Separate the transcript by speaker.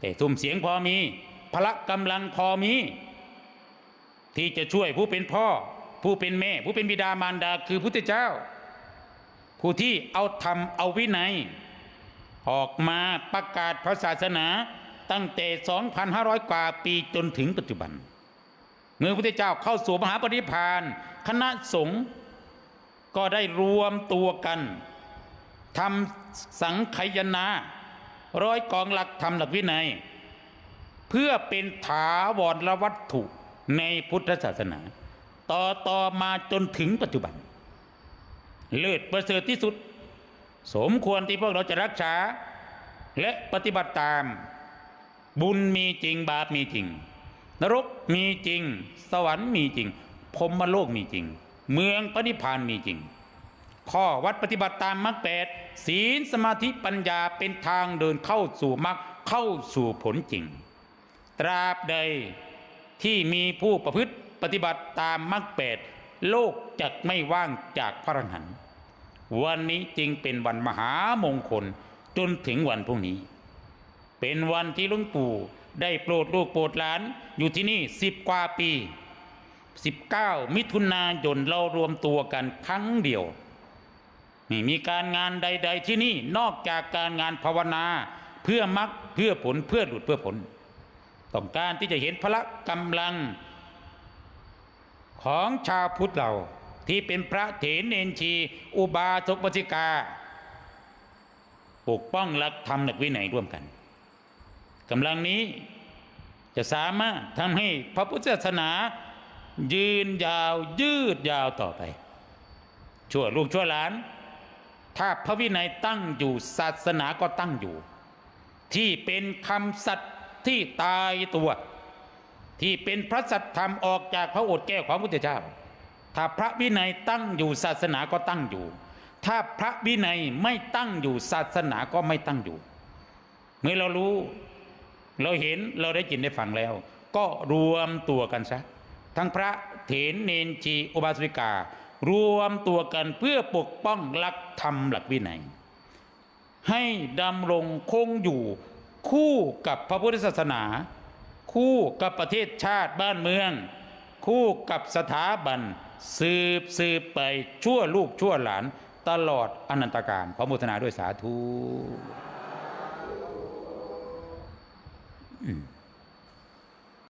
Speaker 1: แต่ทุ่มเสียงพอมี พละกำลังพอมี ที่จะช่วยผู้เป็นพ่อ ผู้เป็นแม่ ผู้เป็นบิดามารดาคือพุทธเจ้า ผู้ที่เอาธรรมเอาวินัย ออกมาประกาศพระศาสนาตั้งแต่ 2,500 กว่าปีจนถึงปัจจุบัน เมื่อพระพุทธเจ้าเข้าสู่มหาปริพานคณะสงฆ์ก็ได้รวมตัวกันทำสังขยนา ร้อยกองหลักธรรมหลักวินัย เพื่อเป็นถาวรวัตถุในพุทธศาสนา ต่อต่อมาจนถึงปัจจุบัน เลิศประเสริฐที่สุด สมควรที่พวกเราจะรักษา และปฏิบัติตาม บุญมีจริงบาปมีจริง นรกมีจริง สวรรค์มีจริงพรมโลกมีจริง เมืองปณิพานมีจริง ข้อวัดปฏิบัติตามมรรคแปดศีลสมาธิปัญญาเป็นทางเดินเข้าสู่มรรคเข้าสู่ผลจริง ตราบใดที่มีผู้ประพฤติปฏิบัติตามมรรคแปดโลกจะไม่ว่างจากพระอรหันต์วันนี้จึงเป็นวันมหามงคลจนถึงวันพรุ่งนี้ เป็นวันที่ลุงปู่ได้โปรดลูกโปรดหลานอยู่ที่นี่สิบกว่าปี 19 มิถุนายนเรารวมตัวกันครั้งเดียว ไม่มีการงานใด ๆ ที่นี่นอกจากการงานภาวนาเพื่อมรักเพื่อผลเพื่อหลุดเพื่อผล ต้องการที่จะเห็นพละกำลังของชาวพุทธเราที่เป็นพระเถรเนนชี อุบาสกปฏิกา ปกป้องหลักธรรมหลักวินัยร่วมกันกำลังนี้จะสามารถทำให้พระพุทธศาสนา ยืนยาวยืดยาวต่อไป ชั่วลูกชั่วหลาน ถ้าพระวินัยตั้งอยู่ศาสนาก็ตั้งอยู่ ที่เป็นคำสัตย์ที่ตายตัว ที่เป็นพระสัตธรรมออกจากพระโอษฐ์แก้วของพระพุทธเจ้า ถ้าพระวินัยตั้งอยู่ศาสนาก็ตั้งอยู่ ถ้าพระวินัยไม่ตั้งอยู่ศาสนาก็ไม่ตั้งอยู่ เมื่อเรารู้ เราเห็นเราได้ยินได้ฟังแล้ว ก็รวมตัวกันซะทั้งพระเถรเนนชีอุบาสิกา รวมตัวกันเพื่อปกป้องหลักธรรมหลักวินัย ให้ดำรงคงอยู่คู่กับพระพุทธศาสนา คู่กับประเทศชาติบ้านเมือง คู่กับสถาบัน สืบสืบไปชั่วลูกชั่วหลานตลอดอนันตการขอโมทนาด้วยสาธุ อืม